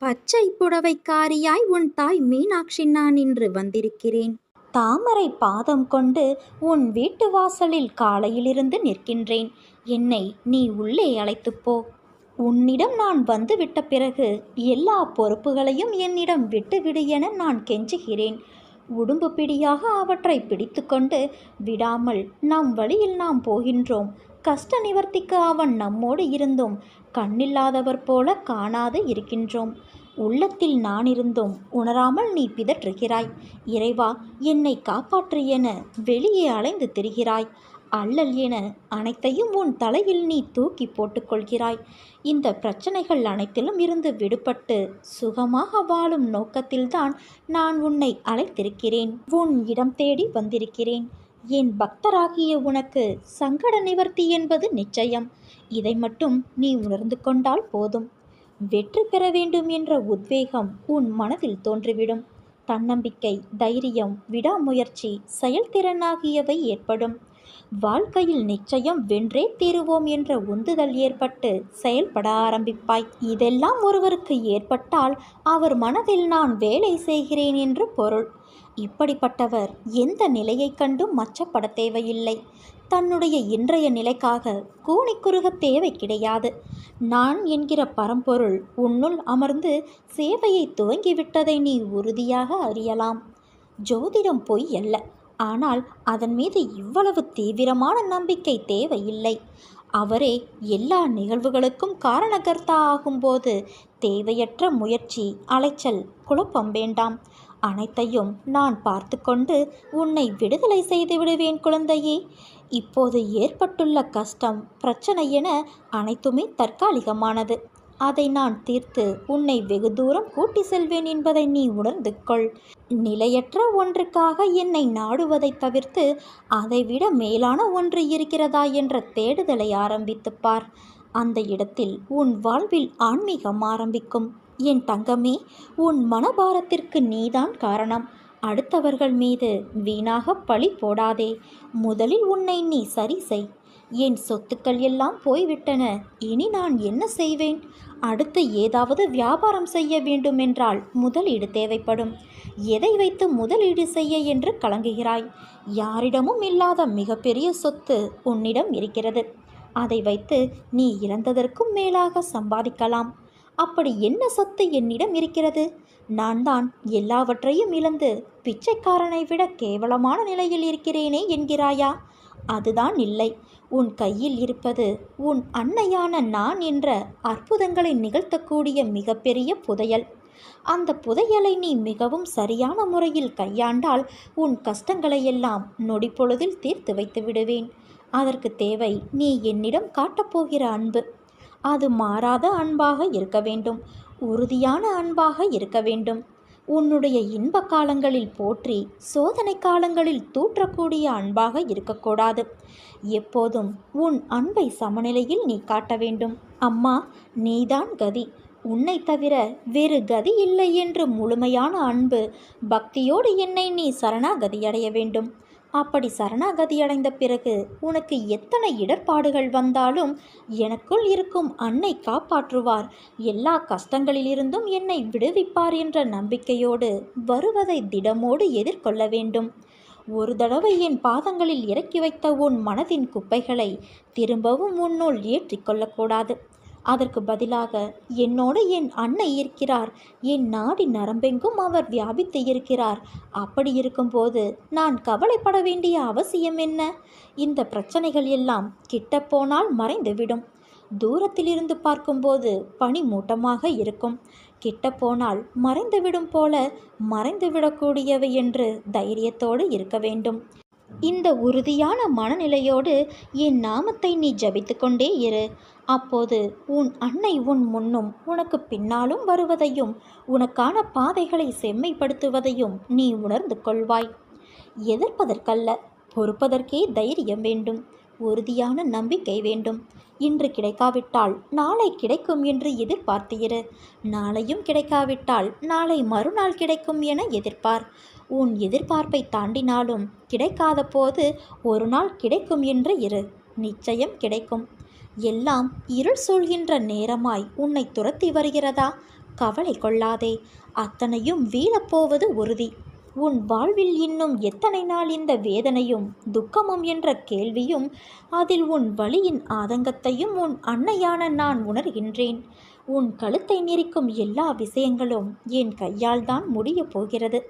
பச்சை புடவைக்காரியாய் உன் தாய் மீனாட்சி நான் இன்று வந்திருக்கிறேன். தாமரை பாதம் கொண்டு உன் வீட்டு வாசலில் காலையிலிருந்து நிற்கின்றேன். என்னை நீ உள்ளே அழைத்துப் போ. உன்னிடம் நான் வந்துவிட்ட பிறகு எல்லா பொறுப்புகளையும் என்னிடம் விட்டுவிடு என நான் கெஞ்சுகிறேன். உடும்பு பிடியாக அவற்றை பிடித்துக்கொண்டு விடாமல் நம் வழியில் நாம் போகின்றோம். கஷ்ட நிவர்த்திக்கு அவன் நம்மோடு இருந்தும். கண்ணில்லாதவர் போல காணாது இருக்கின்றோம். உள்ளத்தில் நான் இருந்தோம் உணராமல் நீ பிதற்றுகிறாய். இறைவா என்னை காப்பாற்று என வெளியே அலைந்து திரிகிறாய். அல்லல் என அனைத்தையும் உன் தலையில் நீ தூக்கி போட்டுக்கொள்கிறாய். இந்த பிரச்சனைகள் அனைத்திலும் இருந்து விடுபட்டு சுகமாக வாழும் நோக்கத்தில்தான் நான் உன்னை அழைத்திருக்கிறேன். உன் இடம் தேடி வந்திருக்கிறேன். என் பக்தராகிய உனக்கு சங்கட நிவர்த்தி என்பது நிச்சயம். இதை மட்டும் நீ உணர்ந்து கொண்டால் போதும். வெற்றி பெற வேண்டும் என்ற உத்வேகம் உன் மனதில் தோன்றிவிடும். தன்னம்பிக்கை தைரியம் விடாமுயற்சி செயல்திறன் ஆகியவை ஏற்படும். வாழ்க்கையில் நிச்சயம் வென்றே தீருவோம் என்ற உந்துதல் ஏற்பட்டு செயல்பட ஆரம்பிப்பாய். இதெல்லாம் ஒருவருக்கு ஏற்பட்டால் அவர் மனதில் நான் வேலை செய்கிறேன் என்று பொருள். இப்படிப்பட்டவர் எந்த நிலையைக் கண்டும் மச்சப்பட தேவையில்லை. தன்னுடைய இன்றைய நிலைக்காக கூணி குறுக தேவை கிடையாது. நான் என்கிற பரம்பொருள் உன்னுள் அமர்ந்து சேவையை துவங்கிவிட்டதை நீ உறுதியாக அறியலாம். ஜோதிடம் பொய் அல்ல. ஆனால் அதன் மீது இவ்வளவு தீவிரமான நம்பிக்கை தேவையில்லை. அவரே எல்லா நிகழ்வுகளுக்கும் காரணகர்த்தா ஆகும்போது தேவையற்ற முயற்சி அலைச்சல் குழப்பம் வேண்டாம். அனைத்தையும் நான் பார்த்து கொண்டு உன்னை விடுதலை செய்து விடுவேன் குழந்தையே. இப்போது ஏற்பட்டுள்ள கஷ்டம் பிரச்சனை என அனைத்துமே தற்காலிகமானது. அதை நான் தீர்த்து உன்னை வெகு தூரம் கூட்டி செல்வேன் என்பதை நீ உணர்ந்து கொள். நிலையற்ற ஒன்றுக்காக என்னை நாடுவதைத் தவிர்த்து அதைவிட மேலான ஒன்று இருக்கிறதா என்ற தேடுதலை ஆரம்பித்துப்பார் அந்த இடத்தில் உன் வாழ்வில் ஆன்மீகம் ஆரம்பிக்கும். என் தங்கமே உன் மனபாரத்திற்கு நீதான் காரணம். அடுத்தவர்கள் மீது வீணாக பழி போடாதே. முதலில் உன்னை நீ சரி செய். என் சொத்துக்கள் எல்லாம் போய்விட்டன. இனி நான் என்ன செய்வேன்? அடுத்து ஏதாவது வியாபாரம் செய்ய வேண்டுமென்றால் முதலீடு தேவைப்படும். எதை வைத்து முதலீடு செய்ய என்று கலங்குகிறாய்? யாரிடமும் இல்லாத மிகப்பெரிய சொத்து உன்னிடம் இருக்கிறது. அதை வைத்து நீ இழந்ததற்கும் மேலாக சம்பாதிக்கலாம். அப்படி என்ன சொத்து என்னிடம் இருக்கிறது? நான் தான் எல்லாவற்றையும் இழந்து பிச்சைக்காரனை விட கேவலமான நிலையில் இருக்கிறேனே என்கிறாயா? அதுதான் இல்லை. உன் கையில் இருப்பது உன் அன்னையான நான் என்ற அற்புதங்களை நிகழ்த்தக்கூடிய மிகப்பெரிய புதையல். அந்த புதையலை நீ மிகவும் சரியான முறையில் கையாண்டால் உன் கஷ்டங்களையெல்லாம் நொடிப்பொழுதில் தீர்த்து வைத்து விடுவேன். அதற்கு தேவை நீ என்னிடம் காட்டப்போகிற அன்பு. அது மாறாத அன்பாக இருக்க வேண்டும். உறுதியான அன்பாக இருக்க வேண்டும். உன்னுடைய இன்ப காலங்களில் போற்றி சோதனை காலங்களில் தூற்றக்கூடிய அன்பாக இருக்கக்கூடாது. எப்போதும் உன் அன்பை சமநிலையில் நீ காட்ட வேண்டும். அம்மா நீதான் கதி. உன்னை தவிர வேறு கதி இல்லை என்று முழுமையான அன்பு பக்தியோடு என்னை நீ சரணாகதி அடைய வேண்டும். அப்படி சரணாகதி அடைந்த பிறகு உனக்கு எத்தனை இடர்பாடுகள் வந்தாலும் எனக்குள் இருக்கும் அன்னை காப்பாற்றுவார். எல்லா கஷ்டங்களிலிருந்தும் என்னை விடுவிப்பார் என்ற நம்பிக்கையோடு வருவதை திடமோடு எதிர்கொள்ள வேண்டும். ஒரு தடவை என் பாதங்களில் இறக்கி வைத்த உன் மனதின் குப்பைகளை திரும்பவும் உன்னுள் ஏற்றிக்கொள்ளக்கூடாது அதற்கு பதிலாக என்னோடு என் அன்னை இருக்கிறார். என் நாடி நரம்பெங்கும் அவர் வியாபித்து இருக்கிறார். அப்படி இருக்கும்போது நான் கவலைப்பட வேண்டிய அவசியம் என்ன? இந்த பிரச்சனைகள் எல்லாம் கிட்ட போனால் மறைந்துவிடும். தூரத்திலிருந்து பார்க்கும்போது பனி மூட்டமாக இருக்கும். கிட்ட போனால் மறைந்துவிடும் போல மறைந்துவிடக்கூடியவை என்று தைரியத்தோடு இருக்க வேண்டும். இந்த உறுதியான மனநிலையோடு என் நாமத்தை நீ ஜபித்து கொண்டே இரு. அப்போது உன் அன்னை உன் முன்னும் உனக்கு பின்னாலும் வருவதையும் உனக்கான பாதைகளை செம்மைப்படுத்துவதையும் நீ உணர்ந்து கொள்வாய். எதிர்ப்பதற்கல்ல பொறுப்பதற்கே தைரியம் வேண்டும். உறுதியான நம்பிக்கை வேண்டும். இன்று கிடைக்காவிட்டால் நாளை கிடைக்கும் என்று எதிர்பார்த்திரு. நாளையும் கிடைக்காவிட்டால் நாளை மறுநாள் கிடைக்கும் என எதிர்பார் உன் எதிர்பார்ப்பை தாண்டினாலும் கிடைக்காத போது ஒரு நாள் கிடைக்கும் என்று இரு. நிச்சயம் கிடைக்கும். எல்லாம் இருள் சூழ்கின்ற நேரமாய் உன்னை துரத்தி வருகிறதா? கவலை கொள்ளாதே. அத்தனையும் வீழப்போவது உறுதி. உன் வாழ்வில் இன்னும் எத்தனை நாள் இந்த வேதனையும் துக்கமும் என்ற கேள்வியும் அதில் உன் வழியின் ஆதங்கத்தையும் உன் அன்னையான நான் உணர்கின்றேன். உன் கழுத்தை நெரிக்கும் எல்லா விஷயங்களும் என் கையால் தான் முடியப் போகிறது.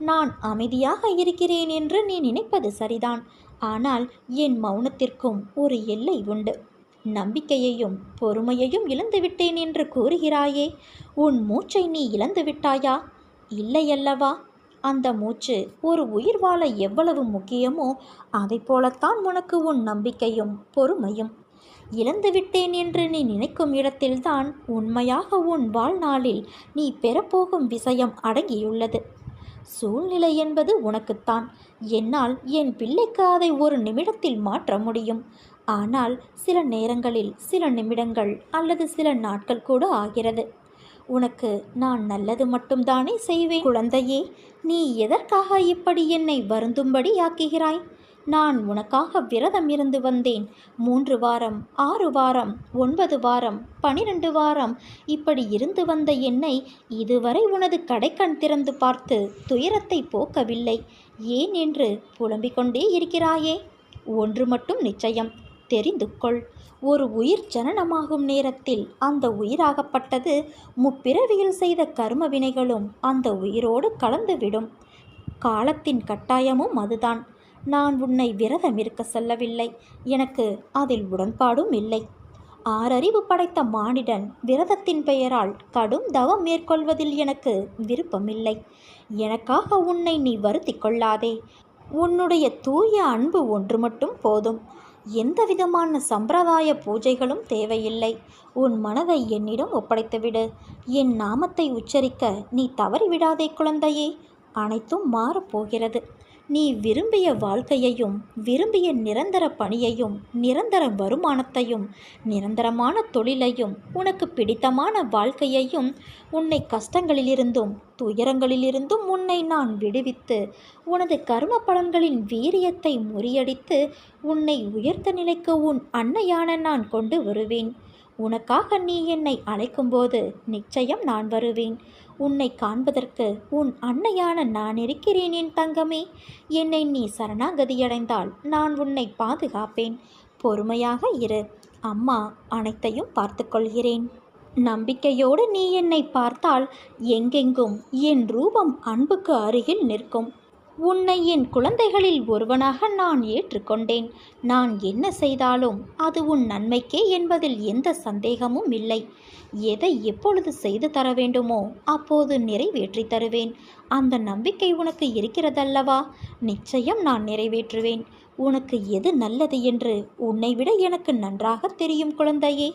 நான் அமைதியாக இருக்கிறேன் என்று நீ நினைப்பது சரிதான். ஆனால் என் மௌனத்திற்கும் ஒரு எல்லை உண்டு. நம்பிக்கையையும் பொறுமையையும் இழந்துவிட்டேன் என்று கூறுகிறாயே உன் மூச்சை நீ இழந்து விட்டாயா? இல்லையல்லவா? அந்த மூச்சு ஒரு உயிர் வாழ எவ்வளவு முக்கியமோ அதை போலத்தான் உனக்கு உன் நம்பிக்கையும் பொறுமையும். இழந்துவிட்டேன் என்று நீ நினைக்கும் இடத்தில்தான் உண்மையாக உன் வாழ்நாளில் நீ பெறப்போகும் விஷயம் அடங்கியுள்ளது. சூழ்நிலை என்பது உனக்குத்தான். என்னால் என் பிள்ளைக்கு அதை ஒரு நிமிடத்தில் மாற்ற முடியும். ஆனால் சில நேரங்களில் சில நிமிடங்கள் அல்லது சில நாட்கள் கூட ஆகிறது. உனக்கு நான் நல்லது மட்டும்தானே செய்வேன். குழந்தையே நீ எதற்காக இப்படி என்னை வருந்தும்படி ஆக்குகிறாய் நான் உனக்காக விரதம் இருந்து வந்தேன். மூன்று வாரம் ஆறு வாரம் ஒன்பது வாரம் பனிரெண்டு வாரம். இப்படி இருந்து வந்த என்னை இதுவரை உனது கடைக்கண் திறந்து பார்த்து துயரத்தை போக்கவில்லை. ஏன் என்று புலம்பிக் கொண்டே இருக்கிறாயே? ஒன்று மட்டும் நிச்சயம். தெரிந்து கொள். ஒரு உயிர் ஜனனமாகும் நேரத்தில் அந்த உயிராகப்பட்டது முப்பிறவியில் செய்த கர்ம வினைகளும் அந்த உயிரோடு கலந்துவிடும். காலத்தின் கட்டாயமும் அதுதான். நான் உன்னை விரதம் இருக்க சொல்லவில்லை. எனக்கு அதில் உடன்பாடும் இல்லை. ஆறறிவு படைத்த மானிடன் விரதத்தின் பெயரால் கடும் தவம் மேற்கொள்வதில் எனக்கு விருப்பமில்லை. எனக்காக உன்னை நீ வருத்தி கொள்ளாதே. உன்னுடைய தூய அன்பு ஒன்று மட்டும் போதும். எந்த விதமான சம்பிரதாய பூஜைகளும் தேவையில்லை. உன் மனதை என்னிடம் ஒப்படைத்துவிடு. என் நாமத்தை உச்சரிக்க நீ தவறிவிடாதே குழந்தையே. அனைத்தும் மாறப்போகிறது. நீ விரும்பிய வாழ்க்கையையும் விரும்பிய நிரந்தர பணியையும் நிரந்தர வருமானத்தையும் நிரந்தரமான தொழிலையும் உனக்கு பிடித்தமான வாழ்க்கையையும் உன்னை கஷ்டங்களிலிருந்தும் துயரங்களிலிருந்தும் உன்னை நான் விடுவித்து உனது கர்ம பலன்களின் வீரியத்தை முறியடித்து உன்னை உயர்த்த நிலைக்கு உன் அன்னையான நான் கொண்டு வருவேன். உனக்காக நீ என்னை அழைக்கும்போது நிச்சயம் நான் வருவேன். உன்னை காண்பதற்கு உன் அன்னையான நான் இருக்கிறேன் என் தங்கமே. என்னை நீ சரணாகதியடைந்தால் நான் உன்னை பாதுகாப்பேன். பொறுமையாக இரு. அம்மா அனைத்தையும் பார்த்துக்கொள்கிறேன். நம்பிக்கையோடு நீ என்னை பார்த்தால் எங்கெங்கும் என் ரூபம் அன்புக்கு அருகில் நிற்கும். உன்னை என் குழந்தைகளில் ஒருவனாக நான் ஏற்றுக்கொண்டேன். நான் என்ன செய்தாலும் அது உன் நன்மைக்கே என்பதில் எந்த சந்தேகமும் இல்லை. எதை எப்பொழுது செய்து தர வேண்டுமோ அப்போது நிறைவேற்றி தருவேன். அந்த நம்பிக்கை உனக்கு இருக்கிறதல்லவா? நிச்சயம் நான் நிறைவேற்றுவேன். உனக்கு எது நல்லது என்று உன்னை விட எனக்கு நன்றாக தெரியும் குழந்தையே.